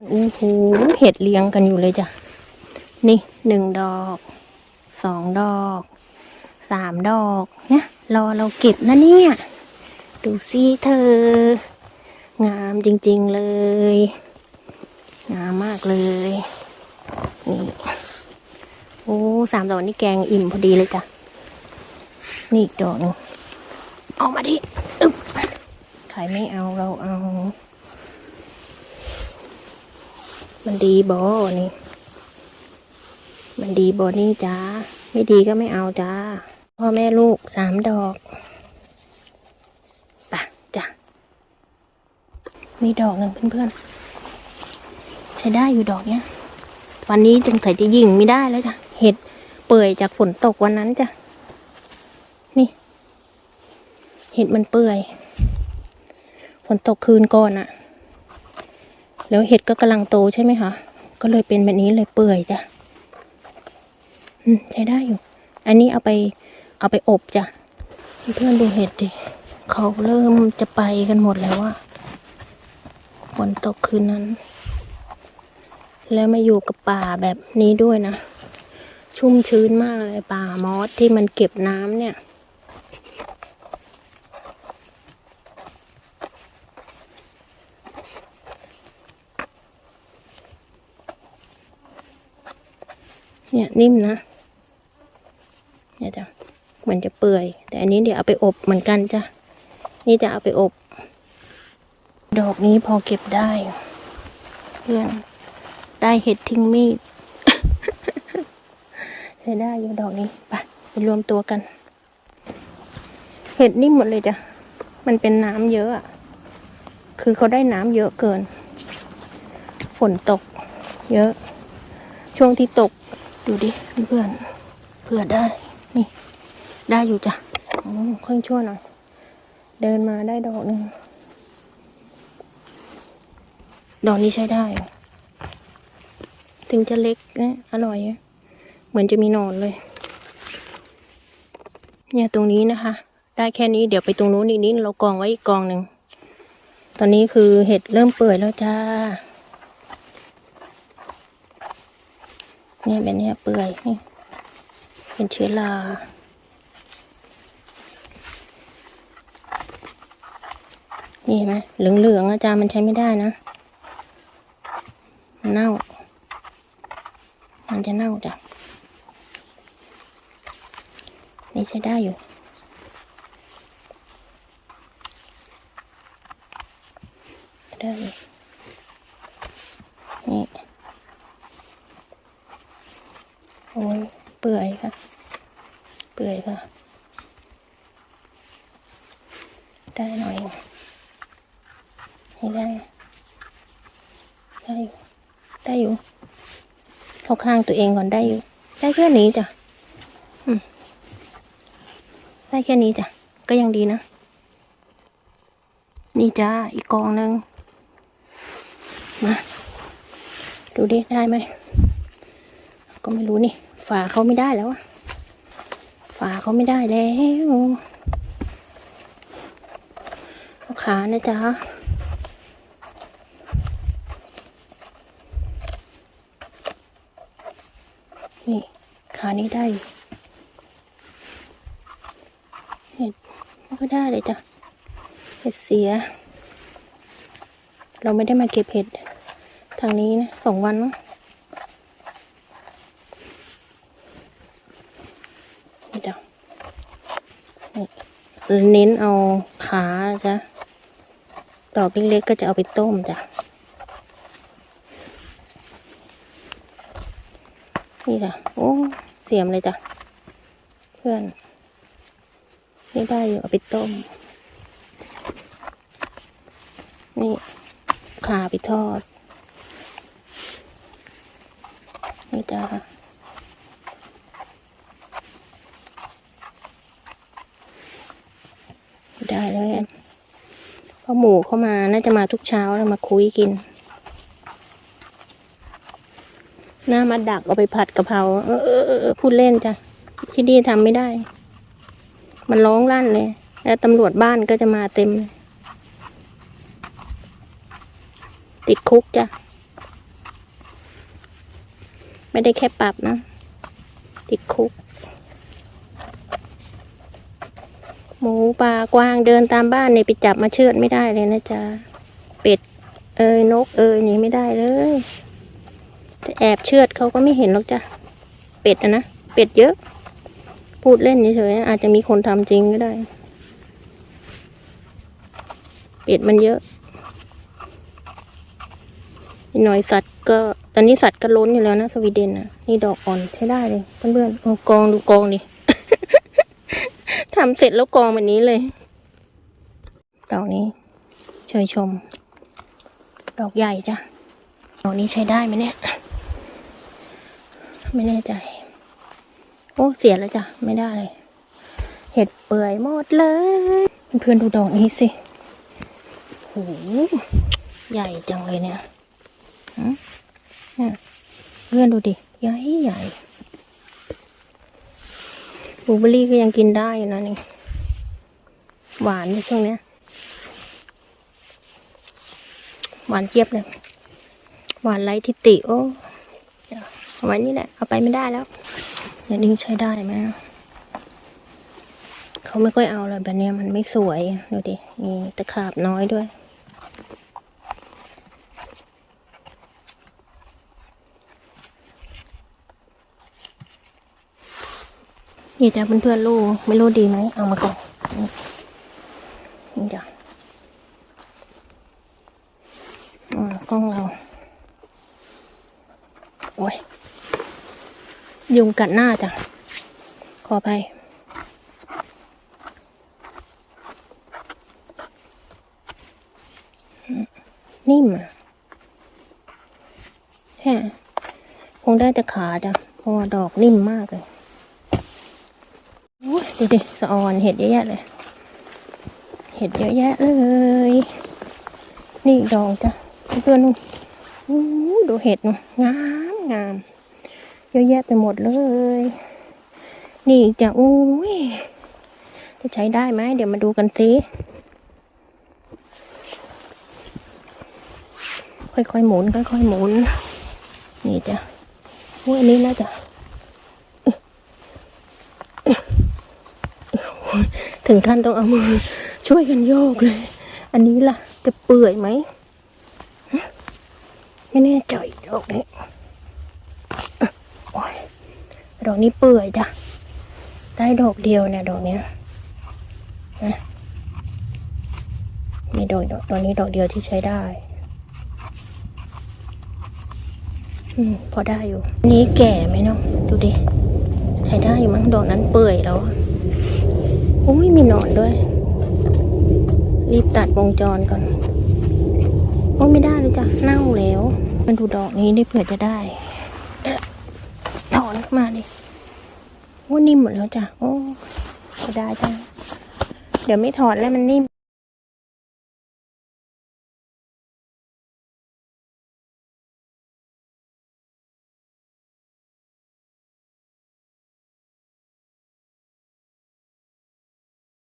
โอ้โหเห็ดเลี้ยงกันอยู่เลยจ้ะ นี่หนึ่งดอก สองดอก สามดอกเนี่ยรอเราเก็บนะเนี่ย ดูสิเธอ งามจริงๆเลย งามมากเลย นี่ โอ้สามดอกนี่แกงอิ่มพอดีเลยจ้ะ นี่อีกดอกนึงเออกมาดิ อึ๊บใครไม่เอาเราเอา มันดีบอนี่ มันดีบอนี่จ้า ไม่ดีก็ไม่เอาจ้า พ่อแม่ลูกสามดอกปะจ้ะ มีดอกหนึ่งเพื่อนๆ ใช้ได้อยู่ดอกเนี้ย วันนี้จึงถ่ายจะยิงไม่ได้แล้วจ้ะ เห็ดเปื่อยจากฝนตกวันนั้นจ้ะ นี่ เห็ดมันเปื่อย ฝนตกคืนก่อนอะ แล้วเห็ดก็กำลังโตใช่ไหมคะ ก็เลยเป็นแบบนี้เลยเปื่อยจ้ะอืมใช้ได้อยู่ อันนี้เอาไปเอาไปอบจ้ะ เพื่อนดูเห็ดดิ เขาเริ่มจะไปกันหมดแล้วอะฝนตกคืนนั้น แล้วมาอยู่กับป่าแบบนี้ด้วยนะ ชุ่มชื้นมากเลยป่ามอสที่มันเก็บน้ำเนี่ย เนี่ยนิ่มนะเนี่ยจ้ะเหมือนจะเปื่อย แต่อันนี้เดี๋ยวเอาไปอบเหมือนกันจ้ะนี่จะเอาไปอบ ดอกนี้พอเก็บได้เพื่อนได้เห็ดทิ้งมีดใช้ได้อยู่ดอกนี้ไปไปรวมตัวกัน เห็ดนิ่มหมดเลยจ้ะมันเป็นน้ำเยอะอะคือเขาได้น้ำเยอะเกิน ฝนตก เยอะ ช่วงที่ตก ดูดิเพื่อนเผื่อได้ นี่ ได้อยู่จ้ะโอ้ค่อยชั่วหน่อย เดินมาได้ดอกหนึ่งดอกนี้ใช้ได้ ถึงจะเล็กนะอร่อย เหมือนจะมีหนอนเลย เนี่ยตรงนี้นะคะ ได้แค่นี้เดี๋ยวไปตรงนู้นอีกนิดเรากองไว้อีกกองหนึ่ง ตอนนี้คือเห็ดเริ่มเปื่อยแล้วจ้า นี่ยแบบเนี้ยเปื่อยนี่เป็นเชื้อรานี่เห็นไหมเหลืองๆอาจารย์มันใช้ไม่ได้นะ มันเน่า มันจะเน่าจ้ะ นี่ใช้ได้อยู่ได้อยู่นี่ โอ้ยเปื่อยค่ะ เปื่อยค่ะ ได้หน่อย ให้ได้ ได้อยู่ ได้อยู่ เข้าข้างตัวเองก่อนได้อยู่ ได้แค่นี้จ้ะได้แค่นี้จ้ะ ก็ยังดีนะ นี่จ้า อีกกองหนึ่งมา ดูดิ ได้ไหม ก็ไม่รู้นี่ ฝาเขาไม่ได้แล้วฝาเขาไม่ได้แล้วเอาขานะจ๊ะ นี่ขานี้ได้เห็ดมันก็ได้เลยจ้ะเห็ดเสีย เราไม่ได้มาเก็บเห็ดทางนี้นะสองวันนะนี่จ้ะนี่เน้นเอาขาจ้ะดอกเล็กๆก็จะเอาไปต้มจ้ะ นี่จ้ะโอ้เสียมเลยจ้ะ เพื่อน นี่ได้อยู่เอาไปต้ม นี่ขาไปทอด นี่จ้ะได้เลยพ่อหมูเข้ามาน่าจะมาทุกเช้าแล้วมาคุยกิน ห น้ามาดักเอาไปผัดกะเพราเออเออพูดเล่นจ้ะที่นี่ทำไม่ได้ มันร้องลั่นเลย แล้วตำรวจบ้านก็จะมาเต็มเลยติดคุกจ้ะ ไม่ได้แค่ปรับนะ ติดคุก หมูปลากวางเดินตามบ้านเนี่ยไปจับมาเชือดไม่ได้เลยนะจ๊ะ เป็ด เอ้ยนกเอ้ยหนีไม่ได้เลย แต่แอบเชือดเขาก็ไม่เห็นหรอกจ้ะ เป็ดอะนะ เป็ดเยอะ พูดเล่นเฉยๆอาจจะมีคนทำจริงก็ได้ เป็ดมันเยอะอีกหน่อยสัตว์ก็ตอนนี้สัตว์ก็ล้นอยู่แล้วนะสวีเดนนะนี่ดอกอ่อนใช้ได้เลยเพื่อนๆโอ้กองดูกองดิทำเสร็จแล้วกองแบบนี้เลย ดอกนี้เชยชม ดอกใหญ่จ้ะ ดอกนี้ใช้ได้ไหมเนี่ย ไม่แน่ใจ โอ้เสียแล้วจ้ะ ไม่ได้เลยเห็ดเปื่อยหมดเลย เพื่อนดูดอกนี้สิโหใหญ่จังเลยเนี่ยหืมเนี่ยเพื่อนดูดิ ใหญ่ใหญ่บลูเบอรี่ก็ยังกินได้อยู่นะนี่ หวานในช่วงเนี้ย หวานเจี๊ยบเลย หวานไรทิติ โอ้ ไว้นี่แหละ เอาไปไม่ได้แล้วเดี๋ยวนี้ใช้ได้ไหมเขาไม่ค่อยเอาเลยแบบเนี้ยมันไม่สวย ดูดิ มีตะขาบน้อยด้วย นี่จ้ะเพื่อนๆลูกไม่รู้ดีไหม เอามาก่อนนี่นี่จ้ะอ่ากล้องเรา โอ้ย ยุงกัดหน้าจ้ะ ขออภัยนิ่มอะแค่คงได้แต่ขาจ้ะเพราะว่าดอกนิ่มมากเลยดูดิสะออนเห็ดเยอะแยะเลย เห็ดเยอะแยะเลย นี่ดอกจ้ะเพื่อนๆนู่นดูเห็ดนู่นงามงาม เยอะแยะไปหมดเลย นี่จ้ะอุ้ยจะใช้ได้ไหมเดี๋ยวมาดูกันสิค่อยๆหมุนค่อยๆหมุน นี่จ้ะอุ้ยอันนี้น่าจะถึงขั้นต้องเอามือช่วยกันโยกเลย อันนี้ล่ะ จะเปื่อยไหม ไม่แน่ใจดอกนี้ ดอกนี้เปื่อยจ้ะ ได้ดอกเดียวเนี่ยดอกเนี้ยนะมีดอกดอกนี้ดอกเดียวที่ใช้ได้อืมพอได้อยู่ นี้แก่ไหมเนาะดูดิ ใช้ได้อยู่มั้งดอกนั้นเปื่อยแล้วอะโอ้ยมีหนอนด้วย รีบตัดวงจรก่อนโอ้ไม่ได้เลยจ้ะเน่าแล้ว มันดูดอกนี้ได้เผื่อจะได้ อนออกมาดิโอ้นิ่มหมดแล้วจ้ะ โอ้ได้จ้ะเดี๋ยวไม่ถอดแล้วมันนิ่ม